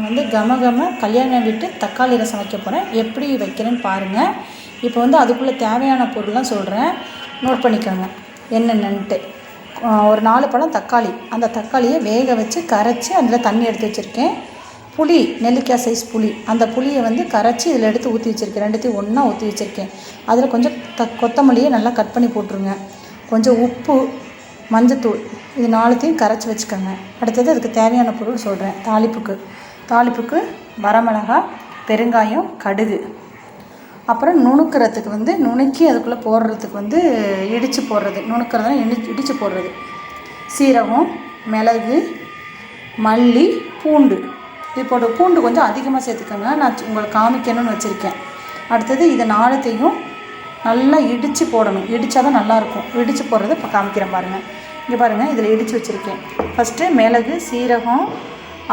நான் வந்து கம கம கல்யாணம் விட்டு தக்காளி ரசம் வைக்க போகிறேன் எப்படி வைக்கிறேன்னு பாருங்கள் இப்போ வந்து அதுக்குள்ளே தேவையான பொருள்லாம் சொல்கிறேன் நோட் பண்ணிக்கோங்க. என்னென்னன்ட்டு. ஒரு நாலு பழம் தக்காளி. அந்த தக்காளியை வேக வச்சு கரைச்சி அதில் தண்ணி எடுத்து வச்சுருக்கேன். புளி நெல்லிக்காய் சைஸ் புளி. அந்த புளியை வந்து கரைச்சி இதில் எடுத்து ஊற்றி வச்சுருக்கேன். ரெண்டுத்தையும் ஒன்றா ஊற்றி வச்சுருக்கேன். அதில் கொஞ்சம் த கொத்தமல்லியை நல்லா கட் பண்ணி போட்டுருங்க. கொஞ்சம் உப்பு மஞ்சத்தூள் இது நாலுத்தையும் கரைச்சி வச்சுக்கோங்க. அடுத்தது அதுக்கு தேவையான பொருள் சொல்கிறேன் தாளிப்புக்கு. தாளிப்புக்கு வரமிளகா பெருங்காயம் கடுகு. அப்புறம் நுணுக்கிறதுக்கு வந்து நுணுக்கி அதுக்குள்ளே போடுறதுக்கு வந்து இடித்து போடுறது. நுணுக்கிறதுனா இடி இடித்து போடுறது. சீரகம் மிளகு மல்லி பூண்டு. இது போட்டு பூண்டு கொஞ்சம் அதிகமாக சேர்த்துக்கோங்க. நான் உங்களுக்கு காமிக்கணும்னு வச்சுருக்கேன். அடுத்தது இதை நாளத்தையும் நல்லா இடித்து போடணும். இடித்தா தான் நல்லாயிருக்கும். இடித்து போடுறத இப்போ காமிக்கிறேன் பாருங்கள் இங்கே பாருங்கள் இதில் இடித்து வச்சுருக்கேன். ஃபஸ்ட்டு மிளகு சீரகம்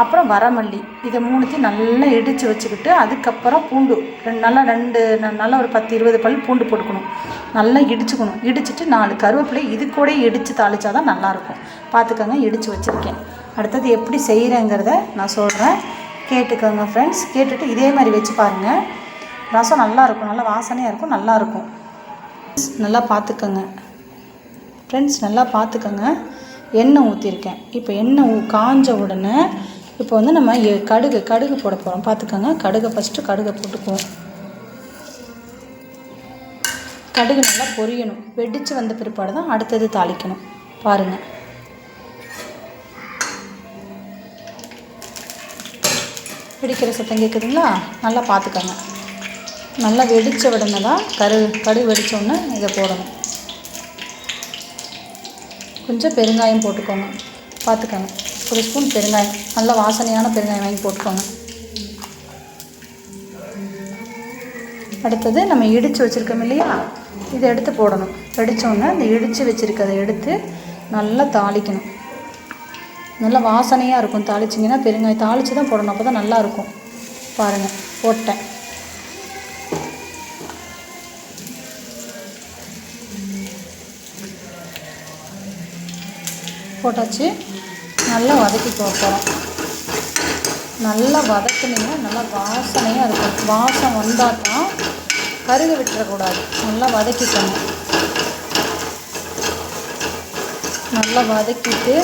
அப்புறம் வரமல்லி. இதை மூணுத்தையும் நல்லா இடித்து வச்சுக்கிட்டு அதுக்கப்புறம் பூண்டு. ரெண்டு நல்லா ரெண்டு நல்லா ஒரு பத்து இருபது பல் பூண்டு போட்டுக்கணும். நல்லா இடிச்சுக்கணும். இடிச்சிட்டு நாலு கருவேப்பிலை இது கூட இடித்து தாளித்தா தான் நல்லாயிருக்கும். பார்த்துக்கோங்க இடித்து வச்சுருக்கேன். அடுத்தது எப்படி செய்கிறேங்கிறத நான் சொல்கிறேன் கேட்டுக்கோங்க ஃப்ரெண்ட்ஸ் கேட்டுட்டு இதே மாதிரி வச்சு பாருங்கள் ரசம் நல்லாயிருக்கும் நல்லா வாசனையாக இருக்கும். நல்லாயிருக்கும் நல்லா பார்த்துக்கோங்க. ஃப்ரெண்ட்ஸ் நல்லா பார்த்துக்கோங்க. எண்ணெய் ஊற்றிருக்கேன் இப்போ எண்ணெய் ஊ காஞ்ச உடனே இப்போ வந்து நம்ம கடுகு கடுகு போட போகிறோம் பார்த்துக்கோங்க. கடுகை ஃபஸ்ட்டு கடுகை போட்டுக்குவோம். கடுகு நல்லா பொரியணும். வெடித்து வந்த பிற்பாடு தான் அடுத்தது தாளிக்கணும். பாருங்கள் வெடிக்கிற சத்தம் கேட்குதுங்களா நல்லா பார்த்துக்கோங்க. நல்லா வெடித்த உடனே தான் கரு கடுகு வெடிச்ச உடனே இதை போடணும். கொஞ்சம் பெருங்காயம் போட்டுக்கோங்க. பார்த்துக்கோங்க. ஒரு ஸ்பூன் பெருங்காயம் நல்ல வாசனையான பெருங்காயம் வாங்கி போட்டுக்கோங்க. அடுத்தது நம்ம இடித்து வச்சுருக்கோம் இல்லையா? இதை எடுத்து போடணும். வெடிச்ச அந்த இடித்து வச்சுருக்கதை எடுத்து நல்லா தாளிக்கணும். நல்லா வாசனையாக இருக்கும். தாளிச்சிங்கன்னா பெருங்காயம் தாளித்து தான் போடணும். அப்போ தான் நல்லாயிருக்கும் பாருங்கள் போட்டேன். போட்டாச்சு. நல்லா வதக்கி போகிறோம் நல்லா வதக்குனீங்கன்னா நல்லா வாசனையாக இருக்கும். வாசம் வந்தால் தான் கருக விட்டுறக்கூடாது. நல்லா வதக்கிக்கணும். நல்லா வதக்கிட்டு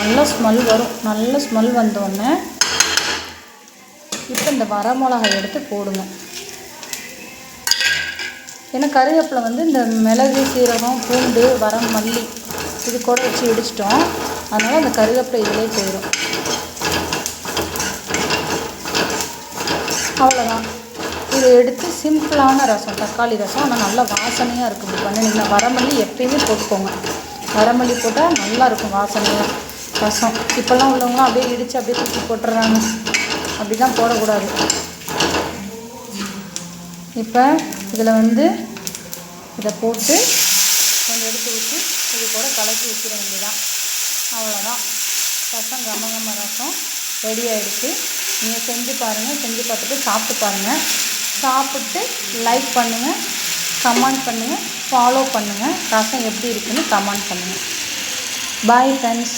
நல்லா ஸ்மெல் வரும். நல்ல ஸ்மெல் வந்தோடனே இப்போ இந்த வரமிளகாய் எடுத்து போடுங்க. ஏன்னா கருவேப்பிலை வந்து இந்த மிளகு சீரகம் பூண்டு வரம் மல்லி இது கூட வச்சு இடிச்சிட்டோம். அதனால் அந்த கருவேப்பிலை இதிலே போயிடும் அவ்வளோதான் இதை எடுத்து சிம்பிளான ரசம் தக்காளி ரசம். ஆனால் நல்லா வாசனையாக இருக்கும். இப்படி பண்ணினீங்கன்னா வரமல்லி எப்பயுமே போட்டுக்கோங்க. வரமல்லி போட்டால் நல்லா இருக்கும் வாசனையாக ரசம். இப்போல்லாம் உள்ளவங்களாம் அப்படியே இடித்து அப்படியே தூக்கி போட்டுடுறாங்க அப்படி தான் போடக்கூடாது. இப்போ இதில் வந்து இதை போட்டு எடுத்து ஊற்றி இது கூட கலக்கி வச்சிட வேண்டியதான் அவ்வளோதான் ரசம் கம கம ரசம் ரெடி ஆகிடுச்சு நீங்கள் செஞ்சு பாருங்கள் செஞ்சு பார்த்துட்டு சாப்பிட்டு பாருங்கள் சாப்பிட்டு லைக் பண்ணுங்கள் கமெண்ட் பண்ணுங்கள் ஃபாலோ பண்ணுங்கள் ரசம் எப்படி இருக்குன்னு கமெண்ட் பண்ணுங்கள் பாய் ஃப்ரெண்ட்ஸ்